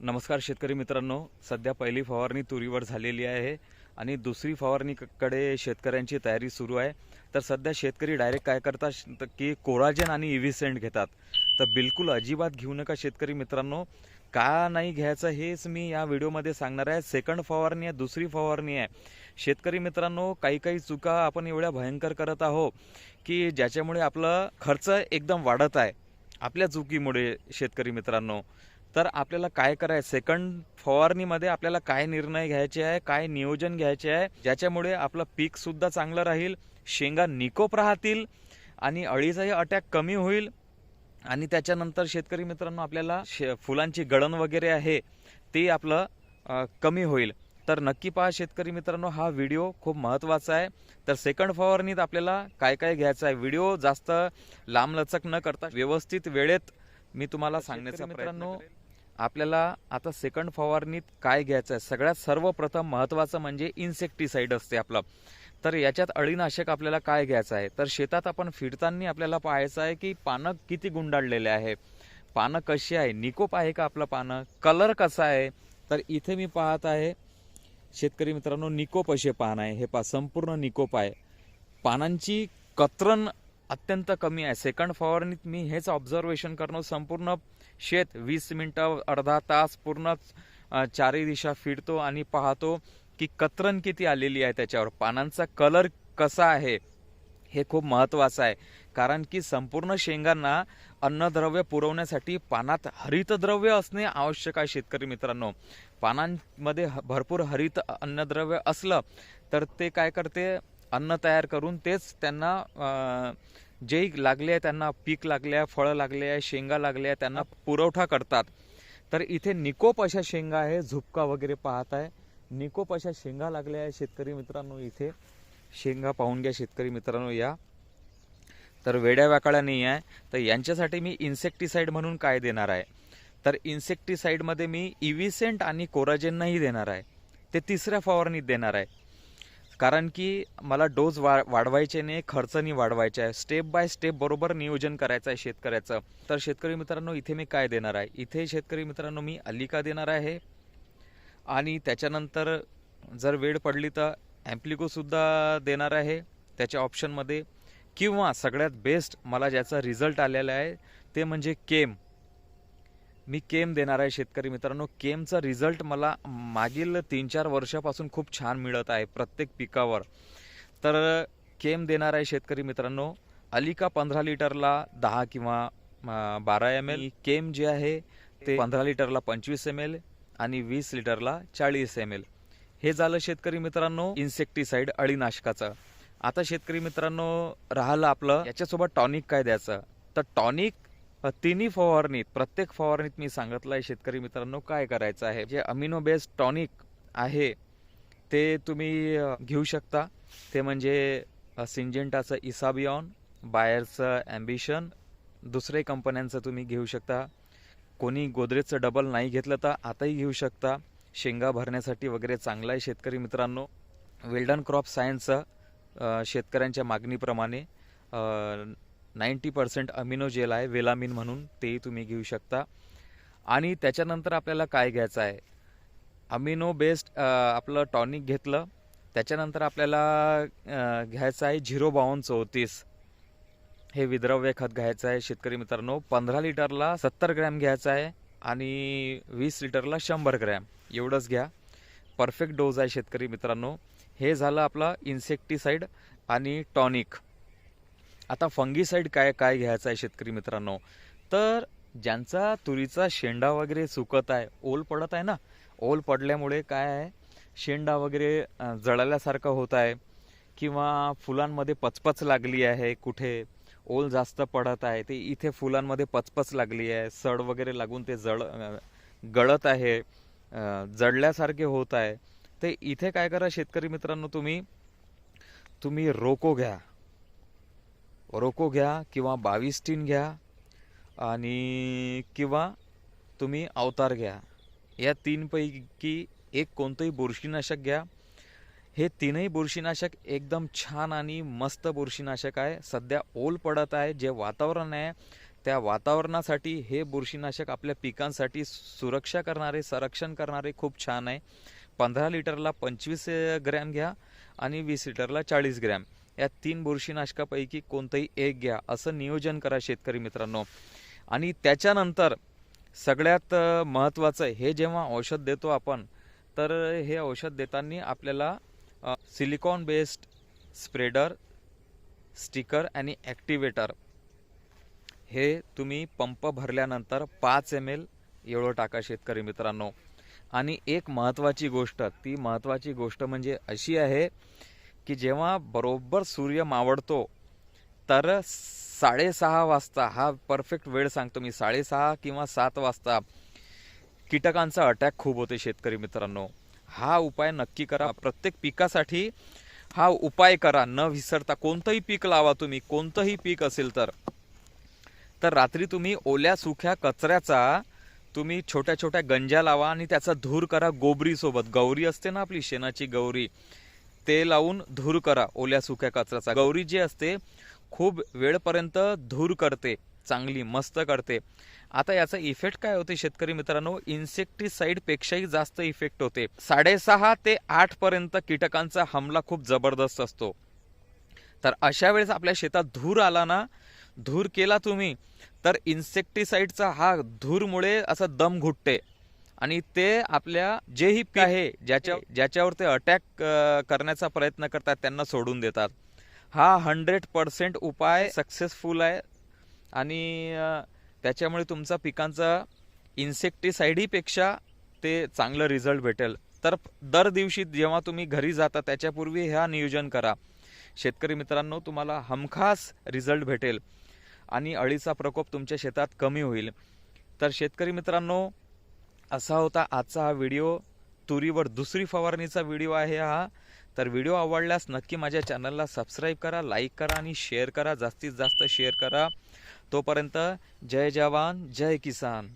नमस्कार शेतकरी मित्रांनो. सध्या पहिली फवारणी तुरीवर झालेली आहे आणि दुसरी फवारणीकडे शेतकऱ्यांची तयारी सुरू आहे. तर सध्या शेतकरी डायरेक्ट काय करतात? तर की कोराजेन आणि इव्हिसेंट घेतात. तर बिलकुल अजिबात घेऊ नका शेतकरी मित्रांनो. का नाही घ्यायचं हेच मी या व्हिडिओमध्ये सांगणार आहे. सेकंड फवारणी आहे दुसरी फवारणी आहे. शेतकरी मित्रांनो काही काही चुका आपण एवढ्या भयंकर करत आहो की ज्याच्यामुळे आपलं खर्च एकदम वाढत आहे. आपल्या चुकीमुळे शेतकरी मित्रांनो. तर आपल्याला काय करायचं? सेकंड फवारणीमध्ये आपल्याला काय निर्णय घ्यायचे आहे? काय नियोजन घ्यायचे आहे? ज्याच्यामुळे आपलं पीक सुद्धा चांगलं राहील शेंगा निकोप राहतील आणि अळीचाही अटॅक कमी होईल आणि त्याच्यानंतर शेतकरी मित्रांनो आपल्याला शे फुलांची गळण वगैरे आहे ते आपलं कमी होईल. तर नक्की पहा शेतकरी मित्रांनो हा व्हिडिओ खूप महत्त्वाचा आहे. तर सेकंड फवारणीत आपल्याला काय काय घ्यायचं आहे? व्हिडिओ जास्त लांबलचक न करता व्यवस्थित वेळेत मी तुम्हाला सांगण्याचा मित्रांनो आपल्याला आता सेकंड फवारणीत काय घ्यायचं आहे? सगळ्यात सर्वप्रथम महत्त्वाचं म्हणजे इन्सेक्टिसाईड असते आपलं. तर याच्यात अळीनाशक आपल्याला काय घ्यायचं आहे? तर शेतात आपण फिरताना आपल्याला पाहायचं आहे की पानं किती गुंडाळलेले आहे. पानं कशी आहे? निकोप आहे का आपलं पानं? कलर कसा आहे? तर इथे मी पाहत आहे शेतकरी मित्रांनो निकोप असे पान आहे. हे पा संपूर्ण निकोप आहे. पानांची कतरण अत्यंत कमी आहे. सेकंड फवारणीत मी हेच ऑब्झर्वेशन करणं संपूर्ण शेत वीस मिनटं अर्धा तास पूर्ण चारी चारही दिशा फिरतो आणि पाहतो की कतरण किती आलेली आहे त्याच्यावर. पानांचा कलर कसा आहे हे खूप महत्त्वाचं आहे. कारण की संपूर्ण शेंगांना अन्नद्रव्य पुरवण्यासाठी पानात हरितद्रव्य असणे आवश्यक आहे शेतकरी मित्रांनो. पानांमध्ये भरपूर हरित अन्नद्रव्य असलं तर ते काय करते? अन्न तयार करून तेच त्यांना जे लागले आहे त्यांना पीक लागले आहे फळं लागले आहे शेंगा लागले आहे त्यांना पुरवठा करतात. तर इथे निकोप अशा शेंगा आहे झुपका वगैरे पाहत आहे. निकोप अशा शेंगा लागल्या आहे शेतकरी मित्रांनो इथे. शेंगा पाहून घ्या शेतकरी मित्रांनो या. तर वेड्या वाकाळ्या नाही आहे. तर यांच्यासाठी मी इन्सेक्टिसाईड म्हणून काय देणार आहे? तर इन्सेक्टिसाइडमध्ये मी इव्हिसेंट आणि कोराजेननाही देणार आहे. ते तिसऱ्या फवारणीत देणार आहे. कारण की मला डोस वा वाढवायचे नाही खर्चनी वाढवायचे आहे. स्टेप बाय स्टेप बरोबर नियोजन करायचं आहे शेतकऱ्याचं. तर शेतकरी मित्रांनो इथे मी काय देणार आहे? इथे शेतकरी मित्रांनो मी अलिका देणार आहे. आणि त्याच्यानंतर जर वेळ पडली तर ॲम्प्लिकोसुद्धा देणार आहे त्याच्या ऑप्शनमध्ये. किंवा सगळ्यात बेस्ट मला ज्याचा रिझल्ट आलेला आहे ते म्हणजे केम. मी केम देणार आहे शेतकरी मित्रांनो. केमचा रिझल्ट मला मागील तीन चार वर्षापासून खूप छान मिळत आहे प्रत्येक पिकावर. तर केम देणार आहे शेतकरी मित्रांनो. अलिका पंधरा लिटरला दहा किंवा बारा एम एल केम जे आहे ते पंधरा लिटरला पंचवीस एम एल आणि वीस लिटरला चाळीस एम एल हे झालं शेतकरी मित्रांनो इन्सेक्टिसाइड अळीनाशकाचं. आता शेतकरी मित्रांनो राहिलं आपलं. याच्यासोबत टॉनिक काय द्यायचं? तर टॉनिक तिन्ही फवारणीत प्रत्येक फवारणीत मी सांगितलं आहे शेतकरी मित्रांनो काय करायचं आहे? जे अमिनो बेस्ड टॉनिक आहे ते तुम्ही घेऊ शकता. ते म्हणजे सिंजेंटाचं इसाबियॉन बायरचं ॲम्बिशन दुसरे कंपन्यांचं तुम्ही घेऊ शकता. कोणी गोदरेजचं डबल नाही घेतलं तर आताही घेऊ शकता. शेंगा भरण्यासाठी वगैरे चांगलं आहे शेतकरी मित्रांनो. वेल्डन क्रॉप सायन्सचं शेतकऱ्यांच्या मागणीप्रमाणे नाईंटी पर्सेंट अमिनो जेल आहे वेलामिन म्हणून तेही तुम्ही घेऊ शकता. आणि त्याच्यानंतर आपल्याला काय घ्यायचं आहे? अमिनो बेस्ड आपलं टॉनिक घेतलं. त्याच्यानंतर आपल्याला घ्यायचं आहे झिरो बावन्न चौतीस. हे विद्रव्य खत घ्यायचं आहे शेतकरी मित्रांनो. पंधरा लिटरला सत्तर ग्रॅम घ्यायचं आहे आणि वीस लिटरला शंभर ग्रॅम. एवढंच घ्या. परफेक्ट डोज आहे शेतकरी मित्रांनो. हे झालं आपला इन्सेक्टिसाईड आणि टॉनिक आता फंगीसाईड काय काय घ्यायचं आहे शेतकरी मित्रांनो? तर ज्यांचा तुरीचा शेंडा वगैरे सुकत आहे ओल पडत आहे ना? ओल पडल्यामुळे काय आहे? शेंडा वगैरे जळाल्यासारखं होत आहे किंवा फुलांमध्ये पचपच लागली आहे कुठे? ओल जास्त पडत आहे ते इथे फुलांमध्ये पचपच लागली आहे. सड वगैरे लागून ते जळ गळत आहे जळल्यासारखे होत आहे. ते इथे काय करा शेतकरी मित्रांनो तुम्ही? तुम्ही रोको घ्या. रोको घ्या किंवा बावीस टीन घ्या आणि किंवा तुम्ही अवतार घ्या. या तीनपैकी एक कोणतंही बुरशीनाशक घ्या. हे तीनही बुरशीनाशक एकदम छान आणि मस्त बुरशीनाशक आहे. सध्या ओल पडत आहे. जे वातावरण आहे त्या वातावरणासाठी हे बुरशीनाशक आपल्या पिकांसाठी सुरक्षा करणारे संरक्षण करणारे खूप छान आहे. पंधरा लिटरला पंचवीस ग्रॅम घ्या आणि वीस लिटरला चाळीस ग्रॅम. या तीन बुरशीनाशकापैकी कोणतंही एक घ्या असं नियोजन करा शेतकरी मित्रांनो. आणि त्याच्यानंतर सगळ्यात महत्त्वाचं हे जेव्हा औषध देतो आपण तर हे औषध देताना आपल्याला सिलिकॉन बेस्ड स्प्रेडर स्टिकर आणि ॲक्टिवेटर हे तुम्ही पंप भरल्यानंतर पाच एम एल एवढं टाका शेतकरी मित्रांनो. आणि एक महत्त्वाची गोष्ट ती महत्त्वाची गोष्ट म्हणजे अशी आहे की जेव्हा बरोबर सूर्य मावळतो तर साडेसहा वाजता हा परफेक्ट वेळ सांगतो मी साडेसहा किंवा सात वाजता कीटकांचा अटॅक खूप होते शेतकरी मित्रांनो. हा उपाय नक्की करा. प्रत्येक पिकासाठी हा उपाय करा. न विसरता कोणतंही पीक लावा तुम्ही. कोणतंही पीक असेल तर. तर रात्री तुम्ही ओल्या सुख्या कचऱ्याचा तुम्ही छोट्या छोट्या गंजा लावा आणि त्याचा धूर करा गोबरीसोबत. गौरी असते ना आपली शेणाची गौरी. ते लावून धूर करा ओल्या सुक्या कचऱ्याचा. गौरी जी असते खूप वेळपर्यंत धूर करते चांगली मस्त करते. आता याचा इफेक्ट काय होते शेतकरी मित्रांनो? इन्सेक्टिसाइड पेक्षाही जास्त इफेक्ट होते. साडेसहा ते आठ पर्यंत कीटकांचा हमला खूप जबरदस्त असतो. तर अशा वेळेस आपल्या शेतात धूर आला ना धूर केला तुम्ही तर इन्सेक्टिसाइडचा हा धूरमुळे असा दम घुटते. आणि ते आपल्या जेही पीक आहे ज्याच्या ज्याच्यावर ते अटॅक करण्याचा प्रयत्न करतात त्यांना सोडून देतात. हा हंड्रेड पर्सेंट उपाय सक्सेसफुल आहे. आणि त्याच्यामुळे तुमचा पिकांचा इन्सेक्टिसाईडहीपेक्षा ते चांगलं रिझल्ट भेटेल. तर दर दिवशी जेव्हा तुम्ही घरी जाता त्याच्यापूर्वी ह्या नियोजन करा. शेतकरी मित्रांनो तुम्हाला हमखास रिझल्ट भेटेल. आणि अळीचा प्रकोप तुमच्या शेतात कमी होईल. तर शेतकरी मित्रांनो असा होता आजचा हा व्हिडिओ. तुरीवर दुसरी फवारणीचा व्हिडिओ आहे हा. तर व्हिडिओ आवडल्यास नक्की माझ्या चॅनलला सबस्क्राईब करा लाईक करा आणि शेअर करा. जास्तीत जास्त शेअर करा. तोपर्यंत जय जवान जय किसान.